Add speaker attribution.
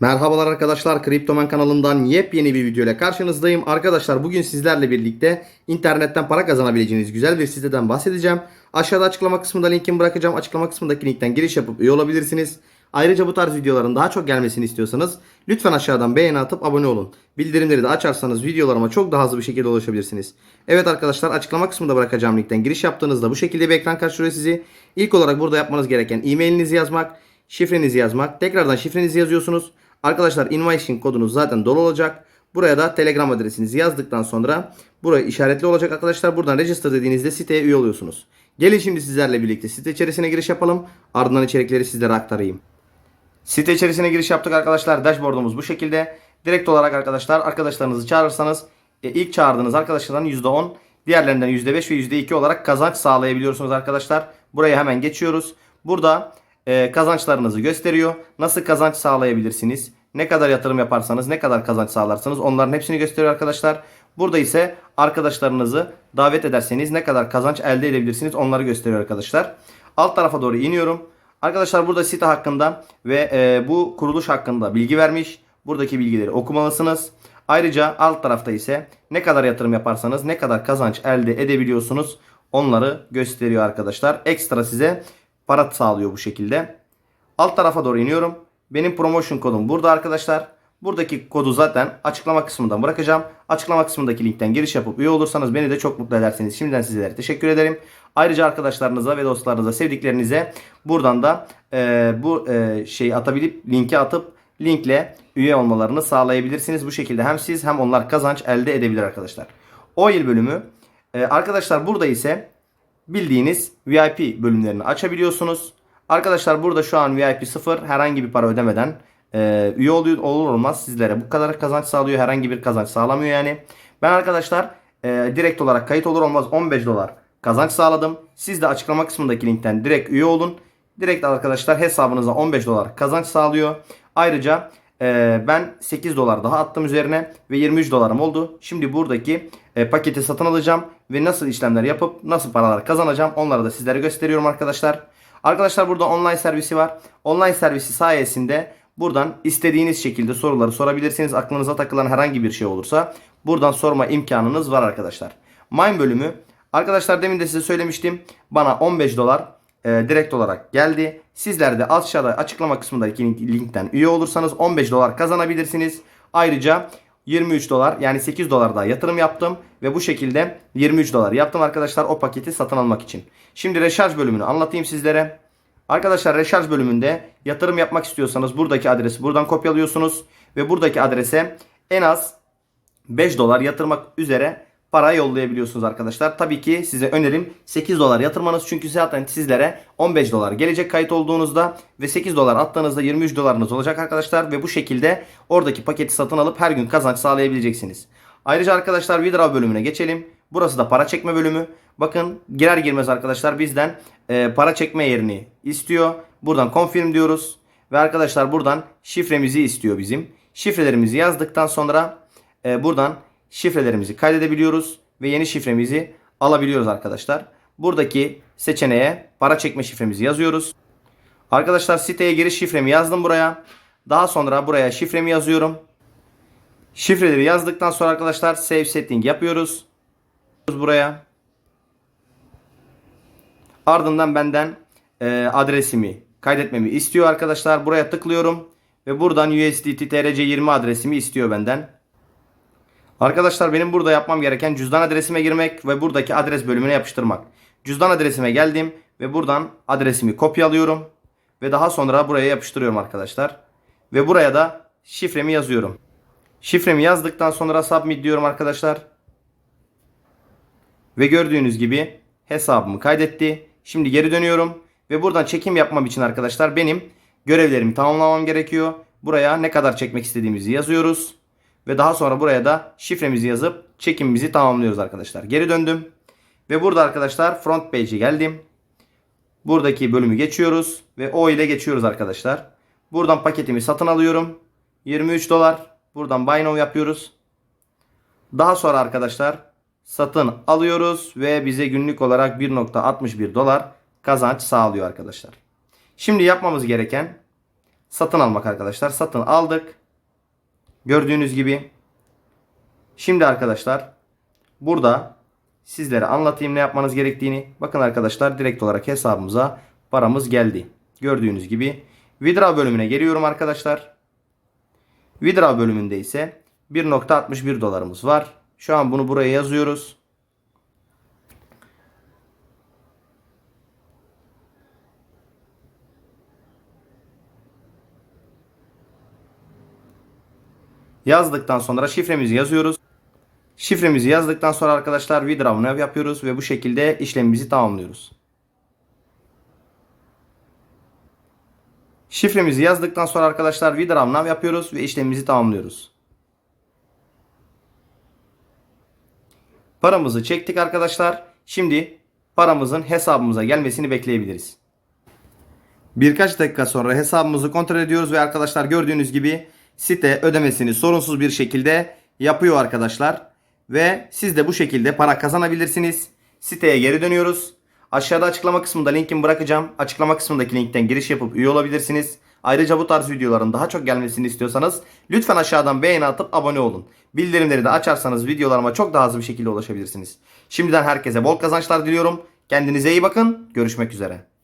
Speaker 1: Merhabalar arkadaşlar Kriptoman kanalından yepyeni bir video ile karşınızdayım. Arkadaşlar bugün sizlerle birlikte internetten para kazanabileceğiniz güzel bir siteden bahsedeceğim. Aşağıda açıklama kısmında linkini bırakacağım. Açıklama kısmındaki linkten giriş yapıp üye olabilirsiniz. Ayrıca bu tarz videoların daha çok gelmesini istiyorsanız lütfen aşağıdan beğeni atıp abone olun. Bildirimleri de açarsanız videolarıma çok daha hızlı bir şekilde ulaşabilirsiniz. Evet arkadaşlar açıklama kısmında bırakacağım linkten giriş yaptığınızda bu şekilde bir ekran karşılıyor sizi. İlk olarak burada yapmanız gereken e-mailinizi yazmak, şifrenizi yazmak. Tekrardan şifrenizi yazıyorsunuz. Arkadaşlar invitation kodunuz zaten dolu olacak. Buraya da Telegram adresinizi yazdıktan sonra buraya işaretli olacak arkadaşlar. Buradan register dediğinizde siteye üye oluyorsunuz. Gelin şimdi sizlerle birlikte site içerisine giriş yapalım. Ardından içerikleri sizlere aktarayım. Site içerisine giriş yaptık arkadaşlar. Dashboard'umuz bu şekilde. Direkt olarak arkadaşlar arkadaşlarınızı çağırırsanız e, ilk çağırdığınız arkadaşlardan %10, diğerlerinden %5 ve %2 olarak kazanç sağlayabiliyorsunuz arkadaşlar. Buraya hemen geçiyoruz. Burada e, kazançlarınızı gösteriyor. Nasıl kazanç sağlayabilirsiniz? Ne kadar yatırım yaparsanız ne kadar kazanç sağlarsınız onların hepsini gösteriyor arkadaşlar. Burada ise arkadaşlarınızı davet ederseniz ne kadar kazanç elde edebilirsiniz onları gösteriyor arkadaşlar. Alt tarafa doğru iniyorum. Arkadaşlar burada site hakkında ve e, bu kuruluş hakkında bilgi vermiş. Buradaki bilgileri okumalısınız. Ayrıca alt tarafta ise ne kadar yatırım yaparsanız ne kadar kazanç elde edebiliyorsunuz onları gösteriyor arkadaşlar. Ekstra size para sağlıyor bu şekilde. Alt tarafa doğru iniyorum. Benim promotion kodum burada arkadaşlar. Buradaki kodu zaten açıklama kısmından bırakacağım. Açıklama kısmındaki linkten giriş yapıp üye olursanız beni de çok mutlu edersiniz. Şimdiden sizlere teşekkür ederim. Ayrıca arkadaşlarınıza ve dostlarınıza, sevdiklerinize buradan da e, bu e, şeyi atabilip linki atıp linkle üye olmalarını sağlayabilirsiniz. Bu şekilde hem siz hem onlar kazanç elde edebilir arkadaşlar. O yıl bölümü e, arkadaşlar burada ise bildiğiniz VIP bölümlerini açabiliyorsunuz. Arkadaşlar burada şu an VIP 0 herhangi bir para ödemeden e, üye oluyor, olur olmaz sizlere bu kadar kazanç sağlıyor. Herhangi bir kazanç sağlamıyor yani. Ben arkadaşlar e, direkt olarak kayıt olur olmaz 15 dolar kazanç sağladım. Siz de açıklama kısmındaki linkten direkt üye olun. Direkt arkadaşlar hesabınıza 15 dolar kazanç sağlıyor. Ayrıca e, ben 8 dolar daha attım üzerine ve 23 dolarım oldu. Şimdi buradaki e, paketi satın alacağım ve nasıl işlemler yapıp nasıl paralar kazanacağım onları da sizlere gösteriyorum arkadaşlar. Arkadaşlar burada online servisi var. Online servisi sayesinde buradan istediğiniz şekilde soruları sorabilirsiniz. Aklınıza takılan herhangi bir şey olursa buradan sorma imkanınız var arkadaşlar. Mine bölümü arkadaşlar demin de size söylemiştim. Bana 15 dolar e, direkt olarak geldi. Sizler de aşağıda açıklama kısmındaki link- linkten üye olursanız 15 dolar kazanabilirsiniz. Ayrıca 23 dolar yani 8 dolar daha yatırım yaptım ve bu şekilde 23 dolar yaptım arkadaşlar o paketi satın almak için. Şimdi reşarj bölümünü anlatayım sizlere. Arkadaşlar reşarj bölümünde yatırım yapmak istiyorsanız buradaki adresi buradan kopyalıyorsunuz ve buradaki adrese en az 5 dolar yatırmak üzere para yollayabiliyorsunuz arkadaşlar. Tabii ki size önerim 8 dolar yatırmanız çünkü zaten sizlere 15 dolar gelecek kayıt olduğunuzda ve 8 dolar attığınızda 23 dolarınız olacak arkadaşlar ve bu şekilde oradaki paketi satın alıp her gün kazanç sağlayabileceksiniz. Ayrıca arkadaşlar withdraw bölümüne geçelim. Burası da para çekme bölümü. Bakın girer girmez arkadaşlar bizden e, para çekme yerini istiyor. Buradan confirm diyoruz. Ve arkadaşlar buradan şifremizi istiyor bizim. Şifrelerimizi yazdıktan sonra e, buradan şifrelerimizi kaydedebiliyoruz. Ve yeni şifremizi alabiliyoruz arkadaşlar. Buradaki seçeneğe para çekme şifremizi yazıyoruz. Arkadaşlar siteye giriş şifremi yazdım buraya. Daha sonra buraya şifremi yazıyorum. Şifreleri yazdıktan sonra arkadaşlar save setting yapıyoruz. Buraya. Ardından benden e, adresimi kaydetmemi istiyor arkadaşlar. Buraya tıklıyorum. Ve buradan USDT TRC20 adresimi istiyor benden. Arkadaşlar benim burada yapmam gereken cüzdan adresime girmek ve buradaki adres bölümüne yapıştırmak. Cüzdan adresime geldim ve buradan adresimi kopyalıyorum. Ve daha sonra buraya yapıştırıyorum arkadaşlar. Ve buraya da şifremi yazıyorum. Şifremi yazdıktan sonra submit diyorum arkadaşlar. Ve gördüğünüz gibi hesabımı kaydetti. Şimdi geri dönüyorum. Ve buradan çekim yapmam için arkadaşlar benim görevlerimi tamamlamam gerekiyor. Buraya ne kadar çekmek istediğimizi yazıyoruz. Ve daha sonra buraya da şifremizi yazıp çekimimizi tamamlıyoruz arkadaşlar. Geri döndüm. Ve burada arkadaşlar front page'e geldim. Buradaki bölümü geçiyoruz. Ve o ile geçiyoruz arkadaşlar. Buradan paketimi satın alıyorum. 23 dolar. Buradan buy now yapıyoruz. Daha sonra arkadaşlar satın alıyoruz ve bize günlük olarak 1.61 dolar kazanç sağlıyor arkadaşlar. Şimdi yapmamız gereken satın almak arkadaşlar. Satın aldık. Gördüğünüz gibi. Şimdi arkadaşlar burada sizlere anlatayım ne yapmanız gerektiğini. Bakın arkadaşlar direkt olarak hesabımıza paramız geldi. Gördüğünüz gibi Withdraw bölümüne geliyorum arkadaşlar. Withdraw bölümünde ise 1.61 dolarımız var. Şu an bunu buraya yazıyoruz. Yazdıktan sonra şifremizi yazıyoruz. Şifremizi yazdıktan sonra arkadaşlar withdraw yapıyoruz ve bu şekilde işlemimizi tamamlıyoruz. Şifremizi yazdıktan sonra arkadaşlar withdraw now yapıyoruz ve işlemimizi tamamlıyoruz. Paramızı çektik arkadaşlar. Şimdi paramızın hesabımıza gelmesini bekleyebiliriz. Birkaç dakika sonra hesabımızı kontrol ediyoruz ve arkadaşlar gördüğünüz gibi site ödemesini sorunsuz bir şekilde yapıyor arkadaşlar. Ve siz de bu şekilde para kazanabilirsiniz. Siteye geri dönüyoruz. Aşağıda açıklama kısmında linkimi bırakacağım. Açıklama kısmındaki linkten giriş yapıp üye olabilirsiniz. Ayrıca bu tarz videoların daha çok gelmesini istiyorsanız lütfen aşağıdan beğeni atıp abone olun. Bildirimleri de açarsanız videolarıma çok daha hızlı bir şekilde ulaşabilirsiniz. Şimdiden herkese bol kazançlar diliyorum. Kendinize iyi bakın. Görüşmek üzere.